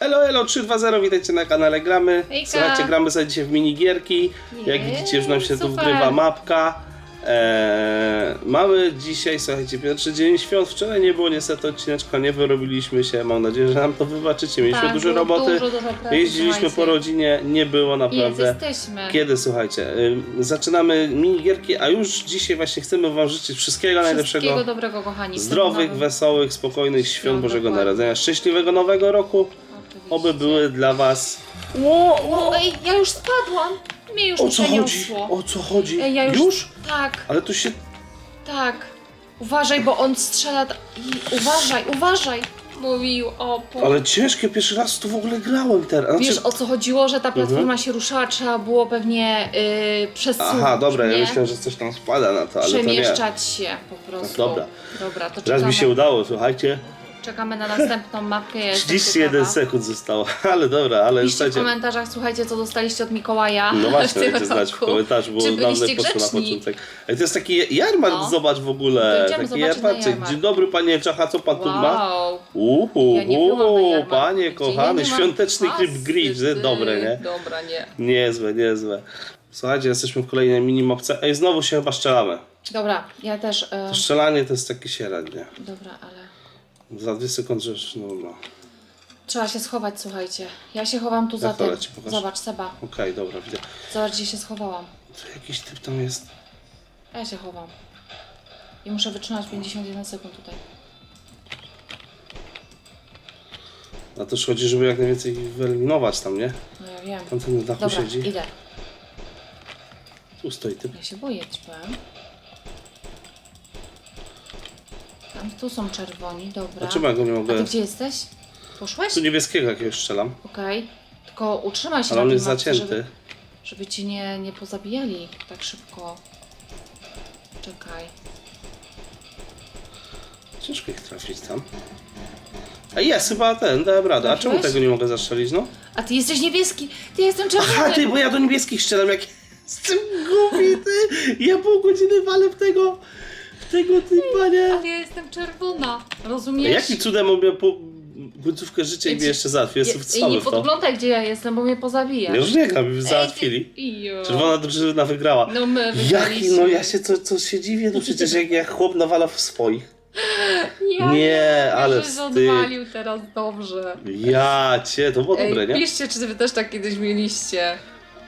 Elo, elo, 320, witajcie na kanale Gramy. Hejka. Słuchajcie, gramy sobie dzisiaj w minigierki. Jak Jej, widzicie, już nam się tu super. wgrywa mapka. Eee, mamy dzisiaj, słuchajcie, pierwszy dzień świąt. Wczoraj nie było niestety odcineczka, nie wyrobiliśmy się. Mam nadzieję, że nam to wybaczycie. Mieliśmy Tak, dużo było roboty. Dużo, dużo pracy, Jeździliśmy po słuchajcie. rodzinie, nie było naprawdę. jesteśmy. Kiedy, słuchajcie, ym, zaczynamy minigierki, a już dzisiaj właśnie chcemy Wam życzyć wszystkiego najlepszego. Wszystkiego dobrego, kochani. Zdrowych, Nowym- wesołych, spokojnych świąt Świąt, Bożego dokładnie. Narodzenia, szczęśliwego Nowego Roku. Oby były dla Was. O, ej, ja już spadłam. Mnie już O co chodzi? przeniosło. O co chodzi? Ej, ja już... już? Tak, Ale tu się. tak. Uważaj, bo on strzela... t- I uważaj, uważaj. Mówił, o, po... Ale ciężkie, pierwszy raz tu w ogóle grałem teraz. Znaczy... Wiesz o co chodziło, że ta platforma Mhm. się ruszała, trzeba było pewnie yy, przesunąć, Aha, dobra, ja nie? myślałem, że coś tam spada na to, ale to nie. Przemieszczać się po prostu. Dobra. Dobra, to Raz czekamy, mi się udało, słuchajcie. Czekamy na następną mapkę. Ja jestem 31 ciekawa. sekund zostało, ale dobra, ale Piszcie w słuchajcie. komentarzach, słuchajcie, co dostaliście od Mikołaja. No w właśnie, tym dajcie znać w roku. komentarzu, bo Czy byliście poszło na grzeczni? początek. Ej, to jest taki jarmark, No. zobacz w ogóle. Taki zobaczyć na jarmark. Dzień dobry panie Czacha, co pan tu ma? Wow. Uhu, Ja nie byłam na uhu, jarmarku. panie Gdzie kochany, ja nie mam świąteczny pasy, klip ty. dobre, nie? Dobra, nie. Niezłe, niezłe. Słuchajcie, jesteśmy w kolejnej minimopce. Ej, znowu się chyba strzelamy. Dobra, ja też... E, To strzelanie to jest takie średnie. dobra, ale... Za dwie sekundy, że no, no. Trzeba się schować, słuchajcie. Ja się chowam tu za Jak to tym. leci? Pokaż. Zobacz, Seba. Okej, dobra, widzę. Zobacz, gdzie się schowałam. To jakiś typ tam jest. Ja się chowam. I muszę wytrzymać 51 sekund tutaj. Na to już chodzi, żeby jak najwięcej wyeliminować tam, nie? No ja wiem. Tamten na dachu Dobra, siedzi. idę. Tu stoi typ. Ja się boję, ci powiem. Tu są czerwoni, dobra. Dlaczego ja go nie A mogę... ty gdzie jesteś? Poszłeś? Tu niebieskiego jakiegoś strzelam. Okej. Tylko utrzymaj się Ale na on jest mapce, zacięty. żeby, żeby ci nie, nie pozabijali tak szybko. Czekaj. Ciężko ich trafić tam. A jest chyba ten, dałem radę. A czemu Trafiłeś? tego nie mogę zastrzelić, no? A ty jesteś niebieski! Ty jestem czerwony! Aha, ty, bo ja do niebieskich strzelam, jak jestem głupi, ty! Ja pół godziny walę w tego, tego typa, nie? Ale ja jestem czerwona. Rozumiesz? jakim cudem mogę po końcówkę życia i mnie jeszcze załatwił? Jestem I cały nie w to. podglądaj, gdzie ja jestem, bo mnie pozabija. Ja już nie gram, już załatwili. Ijo. Czerwona drużyna wygrała. No my Jaki, wygraliśmy. no ja się co, co się dziwię, no przecież jak, jak chłop nawala w swoich. Ja Nie, ale że wstyd. odwalił teraz dobrze. Ja cię, to było dobre, Ej, nie? piszcie, czy wy też tak kiedyś mieliście.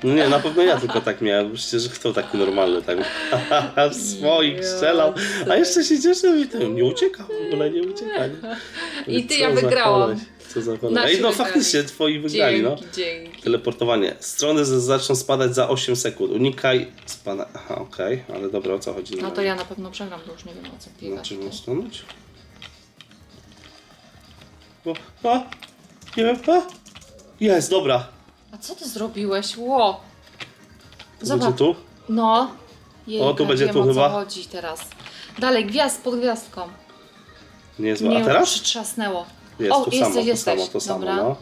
No nie, na pewno ja tylko tak miałem. Przecież kto taki normalny tak w swoich strzelał. A jeszcze się cieszę i tym nie ucieka w ogóle, nie ucieka. Nie? I ty, ja wygrałam. Co za koleś. Nasi Ej, no faktycznie twoi wygrali, no. Dzięki. Teleportowanie. Strony zaczną spadać za 8 sekund. Unikaj spada. Aha, okej, ale dobra, o co chodzi? No to ja na pewno przegram, to już nie wiem o co biegać. Znaczy, no stanąć? O, a, nie wiem, a. Jest, dobra. A co ty zrobiłeś? Ło! To Zobacz. będzie tu? No. Jejka, O, tu będzie wiem, tu o chyba. co chodzi teraz. Dalej, gwiazd pod gwiazdką. Niezłe. Mnie A teraz? przytrzasnęło. Jest, o, jesteś, samo, to jesteś. samo, to samo, Dobra. no.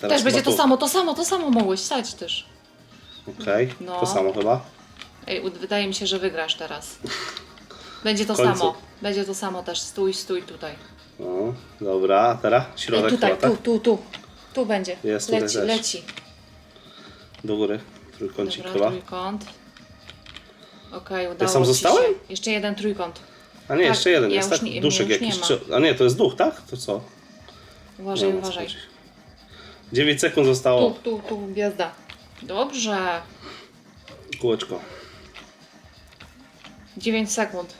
Teraz Też będzie to tu. samo, to samo, to samo mogłeś stać też. Okej, No. to samo chyba. Ej, ud- wydaje mi się, że wygrasz teraz. Będzie to W końcu. samo. Będzie to samo też. Stój, stój tutaj. No, dobra, a teraz Ej, środek tutaj, chyba, tak? tu, tu, tu. Tu będzie. Jest, tutaj leci, też. leci. Do góry, trójkącik Dobra, chyba. trójkąt. Okej, udało sam ci zostałem? się. Jeszcze jeden trójkąt. A nie, Tak, jeszcze jeden ja jest, już tak? nie- Duszek mnie już nie jakiś. ma. Czy... A nie, to jest duch, tak? To co? Uważaj, Nie wiem, o co uważaj. chodzi. 9 sekund zostało. Tu, tu, tu, gwiazda. Dobrze. Kółeczko. 9 sekund.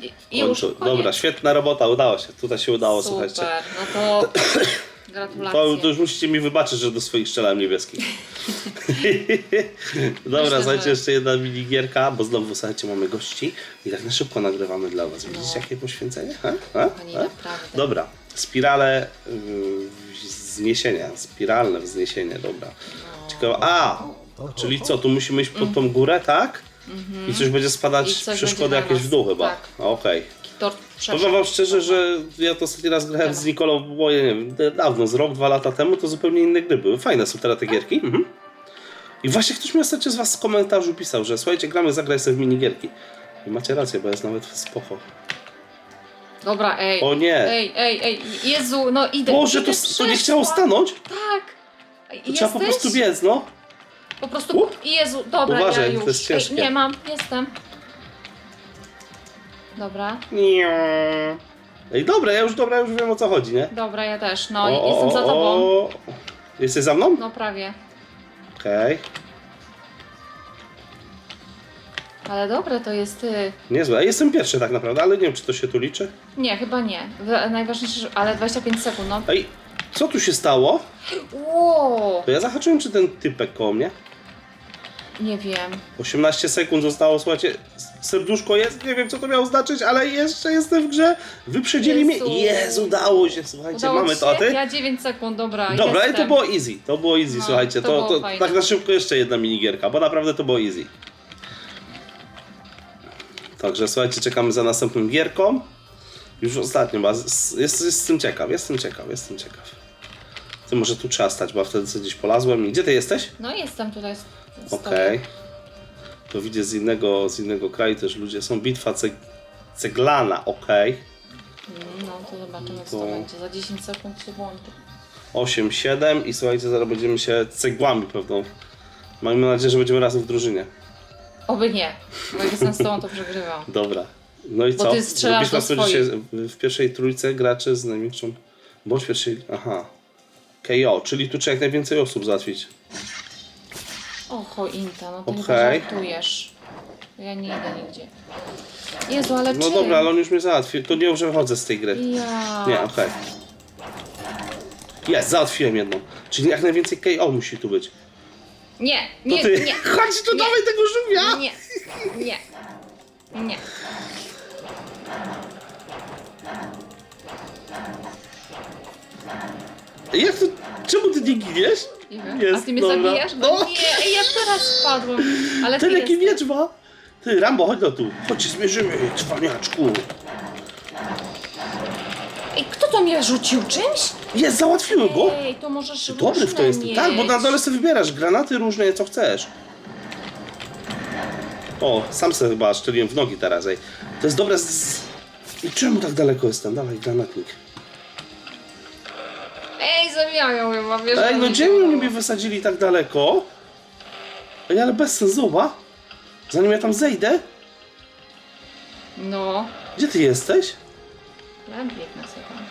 I, i już koniec. Dobra, świetna robota, udało się. Tutaj się udało, Super. słuchajcie. No to gratulacje. To, to już musicie mi wybaczyć, że do swoich strzelałem niebieskich. Dobra, słuchajcie, jeszcze jedna minigierka, bo znowu, słuchajcie, mamy gości i tak na szybko nagrywamy dla was. Widzicie, No. jakie poświęcenie? Ha? Ha? Ha? Dobra, spirale yy, wzniesienia, spiralne wzniesienie, dobra. No. Ciekawe, a, czyli co, tu musimy iść pod tą górę, tak? I coś będzie spadać, Mhm. I coś przeszkody będzie jakieś w dół chyba. tak. Okej. Tort Powiem wam szczerze, że ja to ostatni raz grałem z Nikolą, było, nie wiem, dawno, z rok, dwa lata temu, to zupełnie inne gry były. Fajne są teraz te gierki. Mhm. I właśnie ktoś mi ostatnio z was w komentarzu pisał, że słuchajcie, gramy, zagraj sobie w minigierki. I macie rację, bo jest nawet spoko. Dobra, ej. O nie. Ej, ej, ej, Jezu, no idę. Boże, to, idę to nie chciało stanąć? Tak. To trzeba po prostu biec, no. Po prostu, Up. Jezu, dobra, Uważaj, ja już. to jest ciężkie. Ej, nie mam, jestem. Dobra, Nie. Ej, dobra, ja już, dobra, już wiem o co chodzi, nie? dobra, ja też, no O, o, jestem za o, tobą. o. Jesteś za mną? No prawie. Okej. Ale dobre to jest ty. Niezłe. Jestem pierwszy tak naprawdę, ale nie wiem, czy to się tu liczy. Nie, chyba nie. W- Najważniejsze, że- ale 25 sekund, no. Ej, co tu się stało? Wow, To ja zahaczyłem, czy ten typek koło mnie? Nie wiem. 18 sekund zostało, słuchajcie, serduszko jest, nie wiem co to miało znaczyć, ale jeszcze jestem w grze. Wyprzedzili Jezu. mnie. Jezu, udało się, słuchajcie, Udało mamy ci to, a się? ty? Ja 9 sekund, dobra, Dobra, i jestem. to było easy, to było easy, No, słuchajcie, to to, było to, fajne. tak na szybko jeszcze jedna minigierka, bo naprawdę to było easy. Także słuchajcie, czekamy za następną gierką. Już ostatnią, bo jest, jestem ciekaw, jestem ciekaw, jestem ciekaw. Ty może tu trzeba stać, bo wtedy sobie gdzieś polazłem. I gdzie ty jesteś? No jestem tutaj. Okej. To widzę z innego, z innego kraju też ludzie są. Bitwa ceg ceglana, okej. Mm, No to zobaczymy co to To- będzie. Za 10 sekund się włączy. 8, 7 i słuchajcie, zaraz będziemy się cegłami pewną. Mamy nadzieję, że będziemy razem w drużynie. Oby nie, bo jak jestem z tobą to przegrywam. Dobra. No i Bo co? ty strzelasz do swoich. dzisiaj w pierwszej trójce graczy z największą... Bądź w pierwszej... Aha. KO, czyli tu trzeba jak najwięcej osób załatwić. O, chointa, no ty Okej. chyba żartujesz. Ja nie idę nigdzie. Jezu, ale No czym? dobra, ale on już mnie załatwił. To nie, że wychodzę z tej gry. Ja... Nie, okej. Jest, załatwiłem jedną. Czyli jak najwięcej KO musi tu być. Nie, To nie, ty. nie. Chodź tu, dawaj tego żółwia! Nie, nie, nie. Jak to... Czemu ty nie giniesz? Nie wiem. Jest, A ty mnie dobra. zabijasz? No. No. Nie, ja teraz spadłem. Ale ty Ten jaki jesteś. miecz ma? Ty, Rambo, chodź no tu. Chodź, się zmierzymy, cwaniaczku. Ej, kto to mnie rzucił czymś? Jest, załatwiłem go. Ej, to możesz Dobry w to różne jestem. Tak, bo na mieć. dole sobie wybierasz granaty różne, co chcesz. O, sam sobie chyba szczeliłem w nogi teraz, ej. To jest dobre z... I czemu tak daleko jestem? Dawaj, granatnik. Ej, zabijają chyba, wiesz? Ej, no gdzie oni mnie wysadzili tak daleko? Ej, ale bez sensu, zobacz. Zanim ja tam zejdę? No, Gdzie ty jesteś? ja biegnę sobie tam.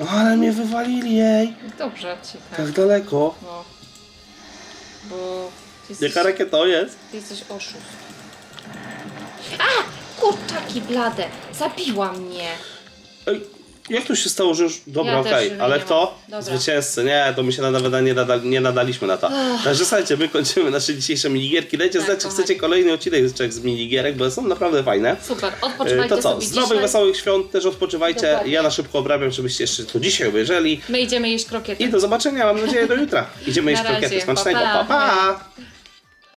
No, ale mnie wywalili, ej. Dobrze ci tak. Tak daleko. No. Bo ty jesteś, Jaka rakieta to jest? ty jesteś oszust. A! Kurczaki blade! Zabiła mnie! Ej, jak to się stało, że już... Dobra, Ja też okej, ale kto? Dobra. Zwycięzcy. Nie, to my się nawet nie, nada, nie nadaliśmy na to. Także słuchajcie, my kończymy nasze dzisiejsze minigierki. Dajcie Tak, znać, czy kochani. chcecie kolejny odcinek z minigierek, bo są naprawdę fajne. Super, E, odpoczywajcie To co, sobie zdrowych, dzisiaj. wesołych świąt, też odpoczywajcie. Dokładnie. Ja na szybko obrabiam, żebyście jeszcze to dzisiaj obejrzeli. My idziemy jeść krokiety. I do zobaczenia, mam nadzieję, do jutra. Idziemy Na jeść krokiety razie, pa, smacznego. pa. pa! pa.